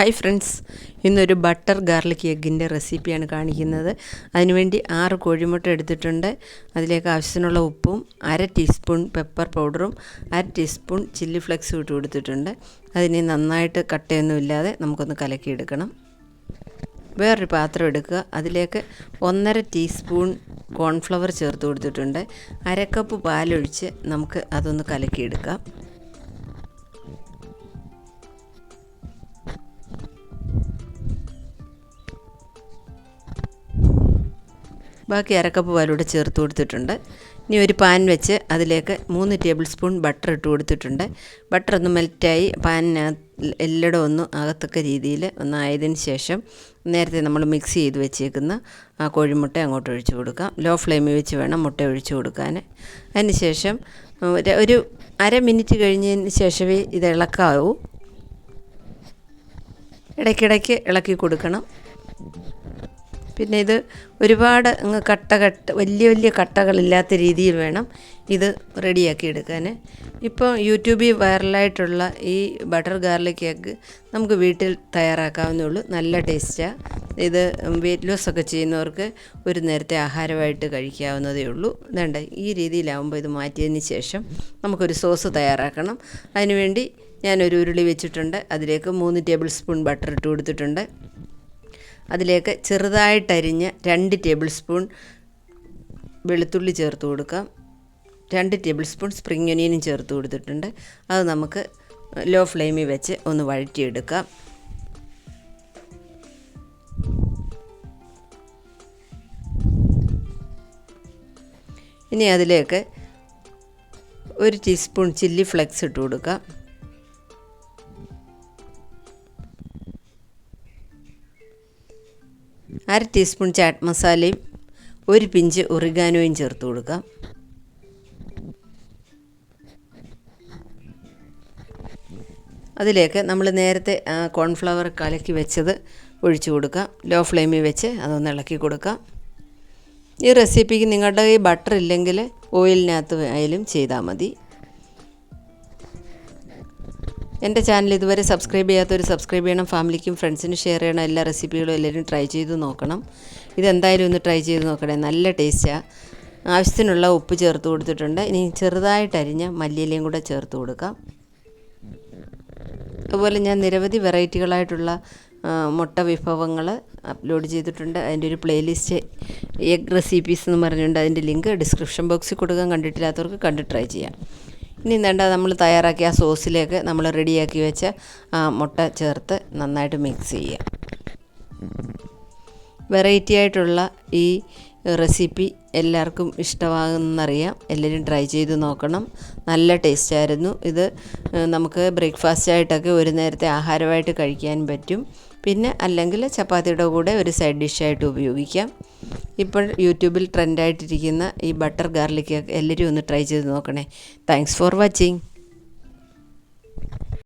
Hi friends ഇന്നൊരു butter garlic എഗ്ഗിന്റെ റെസിപ്പിയാണ് കാണിക്കുന്നത്. അതിനുവേണ്ടി ആറ് കോഴിമുട്ട എടുത്തിട്ടുണ്ട്. അതിലേക്ക് ആവശ്യത്തിനുള്ള ഉപ്പും അര ടീസ്പൂൺ പെപ്പർ പൗഡറും അര ടീസ്പൂൺ ചില്ലി ഫ്ലെക്സും ഇട്ട് കൊടുത്തിട്ടുണ്ട്. അതിനെ നന്നായിട്ട് കട്ടയൊന്നുമില്ലാതെ നമുക്കൊന്ന് കലക്കിയെടുക്കണം. വേറൊരു പാത്രം എടുക്കുക. അതിലേക്ക് ഒന്നര ടീസ്പൂൺ കോൺഫ്ലവർ ചേർത്ത് കൊടുത്തിട്ടുണ്ട്. അരക്കപ്പ് പാലൊഴിച്ച് നമുക്ക് അതൊന്ന് കലക്കിയെടുക്കാം. ബാക്കി അരക്കപ്പ് പാലൂടെ ചേർത്ത് കൊടുത്തിട്ടുണ്ട്. ഇനി ഒരു പാൻ വെച്ച് അതിലേക്ക് മൂന്ന് ടേബിൾ സ്പൂൺ ബട്ടർ ഇട്ട് കൊടുത്തിട്ടുണ്ട്. ബട്ടർ ഒന്ന് മെൽറ്റായി പാനിനകത്ത് എല്ലടം ഒന്ന് അകത്തക്ക രീതിയിൽ ഒന്ന് ആയതിന് ശേഷം നേരത്തെ നമ്മൾ മിക്സ് ചെയ്ത് വെച്ചേക്കുന്ന ആ കോഴിമുട്ട അങ്ങോട്ട് ഒഴിച്ചു കൊടുക്കാം ലോ ഫ്ലെയിമിൽ വെച്ച് വേണം മുട്ട ഒഴിച്ചു കൊടുക്കാൻ. അതിന് ശേഷം ഒരു അര മിനിറ്റ് കഴിഞ്ഞതിന് ശേഷമേ ഇത് ഇളക്കാവൂ. ഇടയ്ക്കിടയ്ക്ക് ഇളക്കി കൊടുക്കണം. പിന്നെ ഇത് ഒരുപാട് അങ്ങ് കട്ട കട്ട വലിയ വലിയ കട്ടകളില്ലാത്ത രീതിയിൽ വേണം ഇത് റെഡിയാക്കി എടുക്കാൻ ഇപ്പോൾ യൂട്യൂബിൽ വൈറലായിട്ടുള്ള ഈ ബട്ടർ ഗാർലിക് എഗ്ഗ് നമുക്ക് വീട്ടിൽ തയ്യാറാക്കാവുന്നേ ഉള്ളൂ നല്ല ടേസ്റ്റാണ് ഇത് വെയിറ്റ് ലോസ് ഒക്കെ ചെയ്യുന്നവർക്ക് ഒരു നേരത്തെ ആഹാരമായിട്ട് കഴിക്കാവുന്നതേ ഉള്ളൂ ഇതുണ്ട്. ഈ രീതിയിലാവുമ്പോൾ ഇത് മാറ്റിയതിന് ശേഷം നമുക്കൊരു സോസ് തയ്യാറാക്കണം. അതിനുവേണ്ടി ഞാനൊരു ഉരുളി വെച്ചിട്ടുണ്ട്. അതിലേക്ക് മൂന്ന് ടേബിൾ സ്പൂൺ ബട്ടർ ഇട്ട് കൊടുത്തിട്ടുണ്ട്. അതിലേക്ക് ചെറുതായിട്ടരിഞ്ഞ് രണ്ട് ടേബിൾ സ്പൂൺ വെളുത്തുള്ളി ചേർത്ത് കൊടുക്കാം. രണ്ട് ടേബിൾ സ്പൂൺ സ്പ്രിംഗ് ഒനിയനും ചേർത്ത് കൊടുത്തിട്ടുണ്ട്. അത് നമുക്ക് ലോ ഫ്ലെയിമിൽ വെച്ച് ഒന്ന് വഴറ്റിയെടുക്കാം. ഇനി അതിലേക്ക് ഒരു ടീസ്പൂൺ ചില്ലി ഫ്ലെക്സ് ഇട്ട് കൊടുക്കാം. അര ടീസ്പൂൺ ചാറ്റ് മസാലയും ഒരു പിഞ്ച് ഒറിഗാനോയും ചേർത്ത് കൊടുക്കാം. അതിലേക്ക് നമ്മൾ നേരത്തെ കോൺഫ്ലവർ കലക്കി വെച്ചത് ഒഴിച്ചു കൊടുക്കുക ലോ ഫ്ലെയിമിൽ വെച്ച് അതൊന്ന് ഇളക്കി കൊടുക്കുക ഈ റെസിപ്പിക്ക് നിങ്ങളുടെ ഈ ബട്ടർ ഇല്ലെങ്കിൽ ഓയിലിനകത്ത് ആയാലും ചെയ്താൽ മതി. എന്റെ ചാനൽ ഇതുവരെ സബ്സ്ക്രൈബ് ചെയ്യാത്തവർ സബ്സ്ക്രൈബ് ചെയ്യണം ഫാമിലിക്കും ഫ്രണ്ട്സിനും ഷെയർ ചെയ്യണം എല്ലാ റെസിപ്പികളും എല്ലാവരും ട്രൈ ചെയ്ത് നോക്കണം. ഇതെന്തായാലും ഒന്ന് ട്രൈ ചെയ്ത് നോക്കണേ നല്ല ടേസ്റ്റാണ് ആവശ്യത്തിനുള്ള ഉപ്പ് ചേർത്ത് കൊടുത്തിട്ടുണ്ട്. ഇനി ചെറുതായിട്ട് അരിഞ്ഞ മല്ലിയിലയും കൂടെ ചേർത്ത് കൊടുക്കാം. അതുപോലെ ഞാൻ നിരവധി വെറൈറ്റികളായിട്ടുള്ള മുട്ട വിഭവങ്ങൾ അപ്ലോഡ് ചെയ്തിട്ടുണ്ട്. അതിന്റെ ഒരു പ്ലേലിസ്റ്റ് എഗ് റെസിപ്പീസ് എന്ന് പറഞ്ഞുകൊണ്ട് അതിന്റെ ലിങ്ക് ഡിസ്ക്രിപ്ഷൻ ബോക്സിൽ കൊടുക്കാൻ കണ്ടിട്ടില്ലാത്തവർക്ക് കണ്ട് ട്രൈ ചെയ്യാം. ഇനി വേണ്ട നമ്മൾ തയ്യാറാക്കിയ ആ സോസിലേക്ക് നമ്മൾ റെഡിയാക്കി വെച്ച ആ മുട്ട ചേർത്ത് നന്നായിട്ട് മിക്സ് ചെയ്യുക. വെറൈറ്റി ആയിട്ടുള്ള ഈ റെസിപ്പി എല്ലാവർക്കും ഇഷ്ടമാകുമെന്നറിയാം. എല്ലാവരും ട്രൈ ചെയ്ത് നോക്കണം. നല്ല ടേസ്റ്റായിരുന്നു ഇത്. നമുക്ക് ബ്രേക്ക്ഫാസ്റ്റ് ആയിട്ടൊക്കെ ഒരു നേരത്തെ ആഹാരമായിട്ട് കഴിക്കാൻ പറ്റും. പിന്നെ അല്ലെങ്കിൽ ചപ്പാത്തിയുടെ കൂടെ ഒരു സൈഡ് ഡിഷായിട്ട് ഉപയോഗിക്കാം. ഇപ്പോൾ യൂട്യൂബിൽ ട്രെൻഡായിട്ടിരിക്കുന്ന ഈ ബട്ടർ ഗാർലിക് എല്ലാവരും ഒന്ന് ട്രൈ ചെയ്ത് നോക്കണേ. Thanks for watching